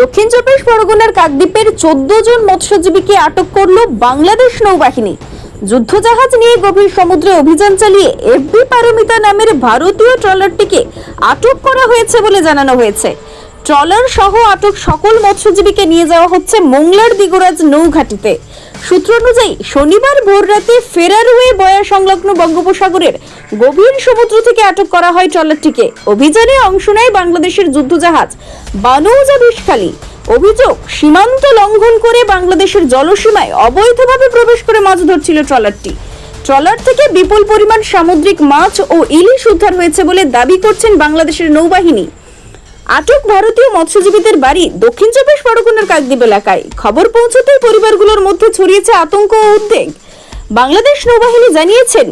দক্ষিণ চব্বিশ পরগনার কাকদ্বীপের চোদ্দ জন মৎস্যজীবীকে আটক করল বাংলাদেশ নৌবাহিনী। যুদ্ধজাহাজ নিয়ে গভীর সমুদ্রে অভিযান চালিয়ে এফবি পারমিতা নামের ভারতীয় ট্রলারটিকে আটক করা হয়েছে বলে জানানো হয়েছে। ট্রলার সহ আটক সকল মৎস্যজীবীকে নিয়ে যাওয়া হচ্ছে মোংলার দিগরাজ নৌঘাটিতে। সূত্র অনুযায়ী, শনিবার ভোররাতে ফেরারওয়ে বয়া সংলগ্ন বঙ্গোপসাগরের গভীর সমুদ্র থেকে আটক করা হয় ট্রলারটিকে। অভিযানে অংশ নেয় বাংলাদেশের যুদ্ধজাহাজ বানৌজা বিষখালী অভিযোগ, সীমান্ত লঙ্ঘন করে বাংলাদেশের জলসীমায় অবৈধভাবে প্রবেশ করে মাছ ধরছিল ট্রলারটি। ট্রলার থেকে বিপুল পরিমাণ সামুদ্রিক মাছ ও ইলিশ উদ্ধার হয়েছে বলে দাবি করছেন বাংলাদেশের নৌবাহিনী। আটক ভারতীয় মৎস্যজীবীদের বাড়ি দক্ষিণ চব্বিশ পরগনার কাকদ্বীপ এলাকায়। খবর পৌঁছতেই পরিবারগুলোর মধ্যে ছড়িয়েছে আতঙ্ক ও উদ্বেগ। বাংলাদেশ নৌবাহিনী জানিয়েছেন,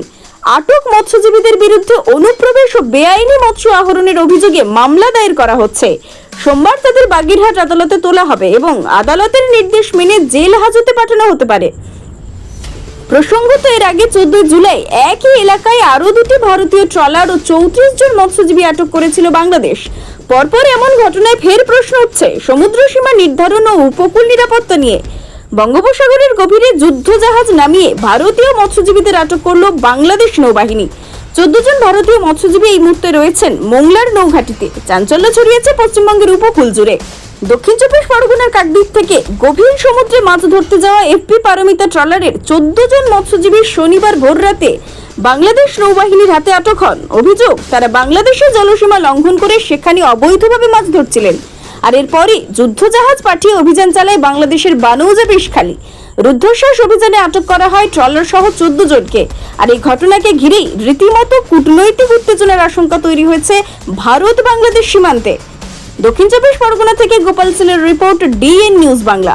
আটক মৎস্যজীবীদের বিরুদ্ধে অনুপ্রবেশ ও বেআইনি মৎস্য আহরণের অভিযোগে মামলা দায়ের করা হচ্ছে। সোমবার তাদের বাগেরহাট আদালতে তোলা হবে এবং আদালতের নির্দেশ মেনে জেল হাজতে পাঠানো হতে পারে। প্রসঙ্গত, এর আগে চোদ্দ জুলাই একই এলাকায় আরও দুটি ভারতীয় ট্রলার ও চৌত্রিশ জন মৎস্যজীবী আটক করেছিল বাংলাদেশ। পরপর এমন ঘটনায় ফের প্রশ্ন উঠছে, সমুদ্র সীমা নির্ধারণ ও উপকূল নিরাপত্তা নিয়ে। বঙ্গোপসাগরের গভীরে যুদ্ধজাহাজ নামিয়ে ভারতীয় মৎস্যজীবীদের আটক করল বাংলাদেশ নৌবাহিনী। চোদ্দ জন ভারতীয় মৎস্যজীবী এই মুহূর্তে রয়েছেন মোংলার নৌঘাটিতে। চাঞ্চল্য ছড়িয়েছে পশ্চিমবঙ্গের উপকূল জুড়ে। দক্ষিণ চব্বিশ পরগনার কাকদ্বীপ থেকে গভীর সমুদ্রে মাছ ধরতে যাওয়া এফপি পারমিতা ট্রলারের চোদ্দ জন মৎস্যজীবী শনিবার ভোররাতে বাংলাদেশ নৌবাহিনীর হাতে আটক হন। অভিযোগ, তারা বাংলাদেশের জলসীমা লঙ্ঘন করে সেখানে অবৈধভাবে মাছ ধরছিলেন। আর এরপরই যুদ্ধজাহাজ পাঠিয়ে অভিযান চালায় বাংলাদেশের বানৌজা বিষখালী রুদ্ধশ্বাস অভিযানে আটক করা হয় ট্রলার সহ চোদ্দ জনকে। আর এই ঘটনাকে ঘিরেই রীতিমতো কূটনৈতিক উত্তেজনার আশঙ্কা তৈরি হয়েছে ভারত বাংলাদেশ সীমান্তে। দক্ষিণ চব্বিশ পরগনা থেকে গোপাল সেনের রিপোর্ট ডিএন নিউজ বাংলা।